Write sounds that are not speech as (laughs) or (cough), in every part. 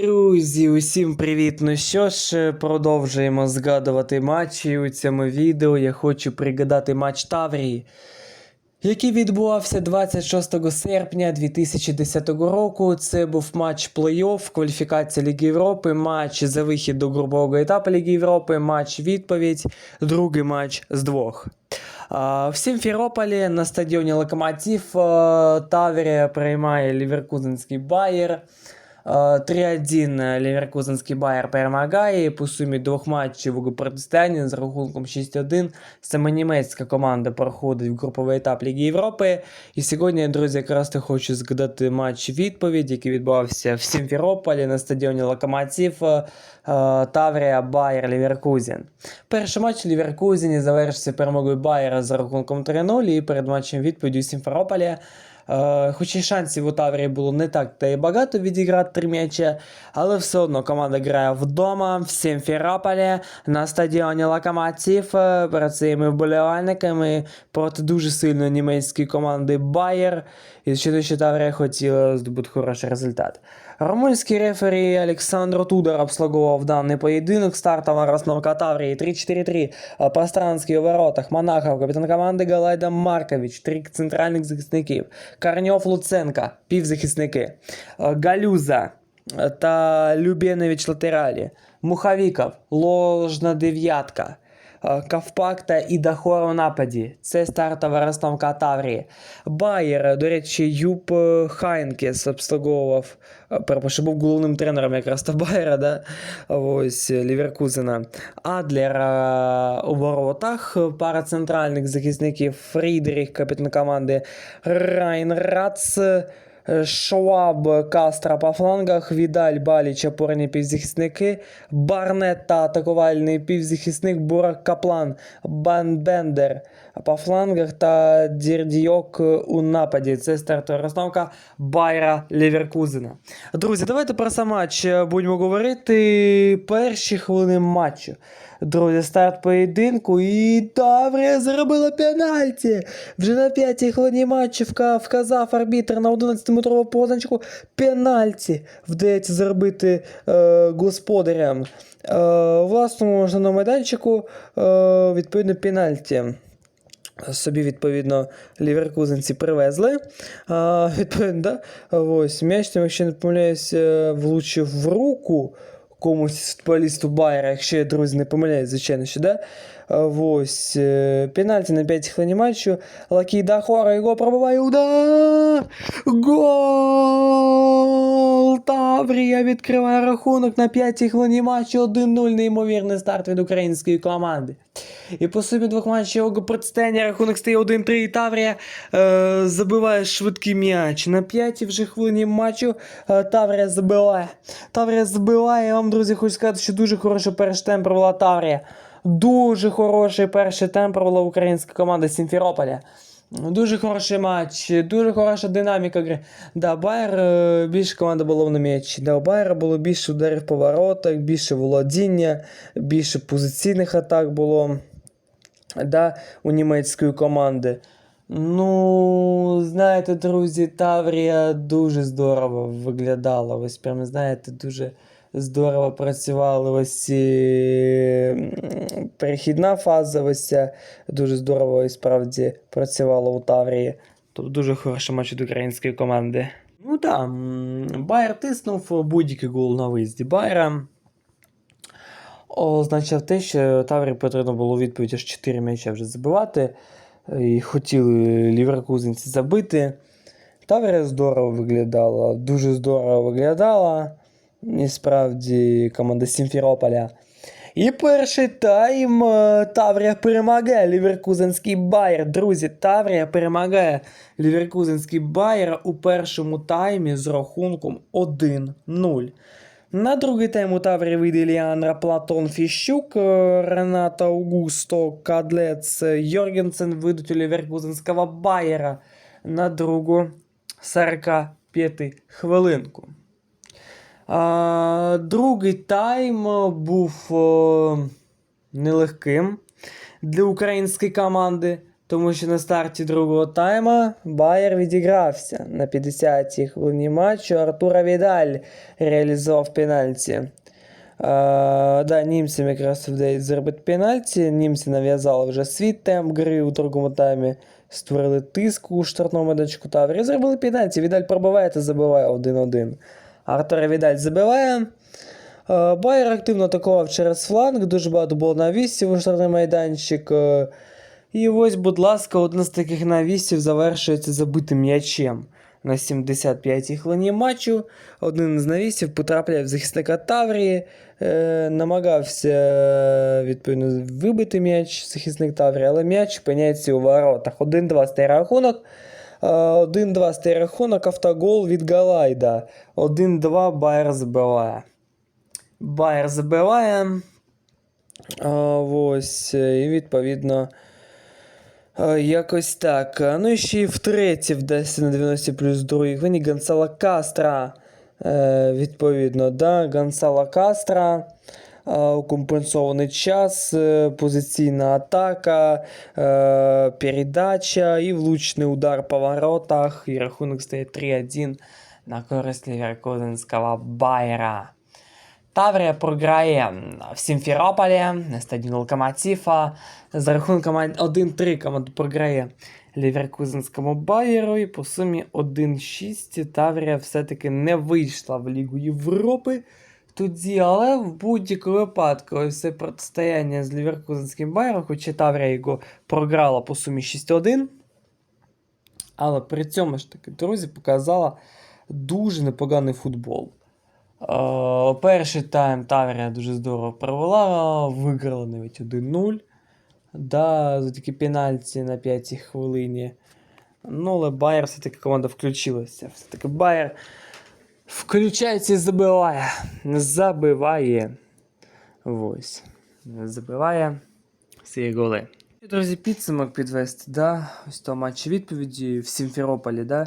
Друзі, усім привіт! Ну що ж, продовжуємо згадувати матчі. У цьому відео я хочу пригадати матч Таврії, який відбувався 26 серпня 2010 року. Це був матч плей-офф, кваліфікація Ліги Європи, матч за вихід до групового етапу Ліги Європи, матч відповідь, другий матч з двох. В Сімферополі на стадіоні Локомотив Таврія приймає Ліверкузенський Байер. Е, 3-1 Ліверкузенський Байер перемагає. По сумі двох матчів у протистоянні з рахунком 6-1 саме німецька команда проходить в груповий етап Ліги Європи. І сьогодні, друзі, якраз я хочу згадати матч відповідь, який відбувався в Сімферополі на стадіоні Локомотив е, Таврія Байер Ліверкузен. Перший матч Ліверкузені завершився перемогою Байера за рахунком 3-0 і перед матчем відповіді у Сімферополі. Е, Хоч і шансів у Таврії було не так та й багато відіграти три м'ячі, але все одно команда грає вдома в Сімферополі на стадіоні Локомотив е, перед своїми вболівальниками проти дуже сильної німецької команди Байер. І що Таврія хотіла здобути хороший результат. Румунський рефері Олександр Тудор обслуговував даний поєдинок. Стартова розновка Таврії 3-4-3. Е, Пространський у воротах. Монахов, капітан команди Галайда Маркович, три центральних захисників. Карньов Луценка, півзахисники. Е, Галюза е, та Любєнович латералі. Мухавіков, ложна дев'ятка. Е, Кавпак та Ідахор у нападі. Це стартова розстановка Таврії. Байер, до речі, Юб е, Хайнкес обслуговував. е, Перепрошую, був головним тренером якраз та Байера, да? Ось Ліверкузена. Адлер у воротах, пара центральних захисників Фрідріх, капітан команди Райнрац. е, Шваб, Кастра по флангах, Відаль, Баліч, опорні півзахисники, Барнет та атакувальний півзахисник Бурак Каплан, Бан Бендер по флангах та Дірдійок у нападі. Це стартова розстановка Байра Ліверкузена. Друзі, давайте про сам матч е, будемо говорити. Перші хвилини матчу. Друзі, старт поєдинку і Таврія зробила пенальті. Вже на п'ятій хвилині матчу вказав арбітр на 11-метрову позначку пенальті. Вдається зробити е, господарям. Е, власному можливому майданчику е, відповідно пенальті. Собі, відповідно, ліверкузенці привезли. А, (laughs) відповідно, да? Ось, м'яч, там, якщо не помиляюся, влучив в руку комусь футболісту Байера, якщо я, друзі, не помиляюсь, звичайно, що, да? Ось, е, пенальті на 5 хвилин матчу. Лакій Дахора його пробиває удар! Гол! Таврія відкриває рахунок на 5 хвилині матчу 1-0. Неймовірний старт від української команди. І по собі двох матчів протистояння рахунок стає 1-3 і Таврія е, забиває швидкий м'яч. На п'ятій вже хвилині матчу е, Таврія забиває. Таврія забиває. Я вам, друзі, хочу сказати, що дуже хороший перший темп провела Таврія. Дуже хороший перший темп провела українська команда Сімферополя. Дуже хороший матч, дуже хороша динаміка гри. Да, Байер е, більше команда була на м'ячі. Да, у Байера було більше ударів по воротах, більше володіння, більше позиційних атак було да, у німецької команди. Ну, знаєте, друзі, Таврія дуже здорово виглядала. Ось прям, знаєте, дуже здорово працювала ось ці перехідна фаза, ось дуже здорово і справді працювала у Таврії. Тобто дуже хороший матч від української команди. Ну так, Байер тиснув будь-який гол на виїзді Байера означав те, що Таврі потрібно було у відповідь аж 4 м'яча вже забивати. І хотіли ліверкузенці забити. Таврія здорово виглядала, дуже здорово виглядала. І справді команда Сімферополя. І перший тайм е, Таврія перемагає Ліверкузенський Байер. Друзі, Таврія перемагає Ліверкузенський Байер у першому таймі з рахунком 1-0. На другий тайм у Таврії вийде Ліандра Платон Фіщук, е, Рената Аугусто, Кадлец, е, Йоргенсен вийдуть у Ліверкузенського Байера на другу 45 хвилинку. А, другий тайм був е, нелегким для української команди, тому що на старті другого тайма Байер відігрався. На 50-й хвилині матчу Артура Відаль реалізував пенальті. Е, да, німцям якраз вдається зробити пенальті. Німці нав'язали вже свій темп гри у другому таймі, створили тиск у штрафному медочку Таврі. Зробили пенальті. Відаль пробиває та забиває 1-1. Артур Відаль забиває. Е, Байер активно атакував через фланг, дуже багато було навісів у штрафний майданчик. Е, І ось, будь ласка, один з таких навісів завершується забитим м'ячем. На 75-й хвилині матчу один з навісів потрапляє в захисника Таврії, е, намагався е, відповідно вибити м'яч захисник Таврії, але м'яч опиняється у воротах. 1-2 стає рахунок. Е, 1-2 стає рахунок, автогол від Галайда. 1-2 Байер забиває. Байер забиває. А, ось, е, і відповідно. Якось так. Ну і ще й втретє вдасться на 90 плюс другій хвилині Гонсало Кастра. е, Відповідно, да, Гонсало Кастра. е, Компенсований час, е, позиційна атака, е, передача і влучний удар по воротах. І рахунок стає 3-1 на користь Ліверкузенського Байера. Таврія програє в Сімферополі на стадіоні Локомотива. За рахунком 1-3 команда програє Ліверкузенському Байеру. І по сумі 1-6 Таврія все-таки не вийшла в Лігу Європи тоді, але в будь-якому випадку ось це протистояння з Ліверкузенським Байером, хоча Таврія його програла по сумі 6-1. Але при цьому ж таки, друзі, показала дуже непоганий футбол. Е, Перший тайм Таврія дуже здорово провела, виграла навіть 1-0. Да, завдяки пенальті на 5 хвилині. Ну, але Байер все-таки команда включилася. Все-таки Байер включається і забиває. Забиває. Ось. Забиває свої голи. Друзі, підсумок підвести, да? Ось того матчу відповіді в Сімферополі, да?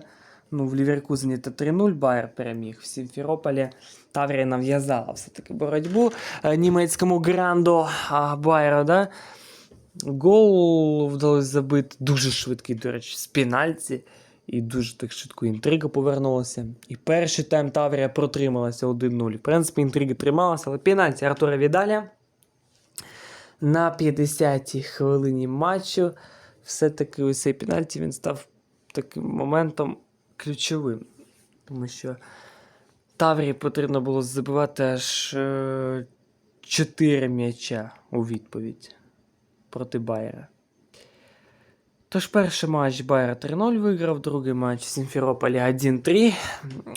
Ну, в Ліверкузені та 3-0 Байер переміг. В Сімферополі Таврія нав'язала все-таки боротьбу е, німецькому гранду а, Байеру, да? Гол вдалося забити дуже швидкий, до речі, з пенальті. І дуже так швидко інтрига повернулася. І перший тайм Таврія протрималася 1-0. В принципі, інтрига трималася, але пенальті Артура Відаля на 50-й хвилині матчу. Все-таки ось цей пенальті він став таким моментом ключовим. Тому що Таврії потрібно було забивати аж е, 4 м'яча у відповідь проти Байера. Тож перший матч Байер 3-0 виграв, другий матч в Сімферополі 1-3.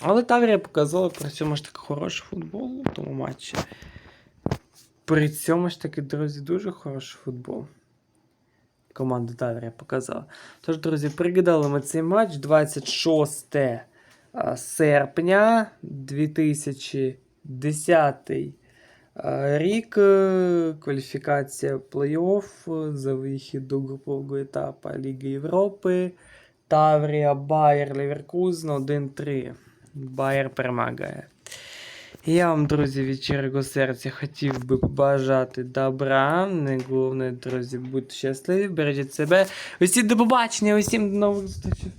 Але Таврія показала при цьому ж таки хороший футбол у тому матчі. При цьому ж таки, друзі, дуже хороший футбол. Команда Таврія показала. Тож, друзі, пригадали ми цей матч 26 серпня 2010 рік. е, Кваліфікація плей-офф е, за вихід до групового етапу Ліги Європи. Таврія, Байер, Леверкузен 1-3. Байер перемагає. Я вам, друзі, від щирого серця хотів би побажати добра. Не головне, друзі, будьте щасливі, бережіть себе. Усі до побачення, усім до нових зустрічей.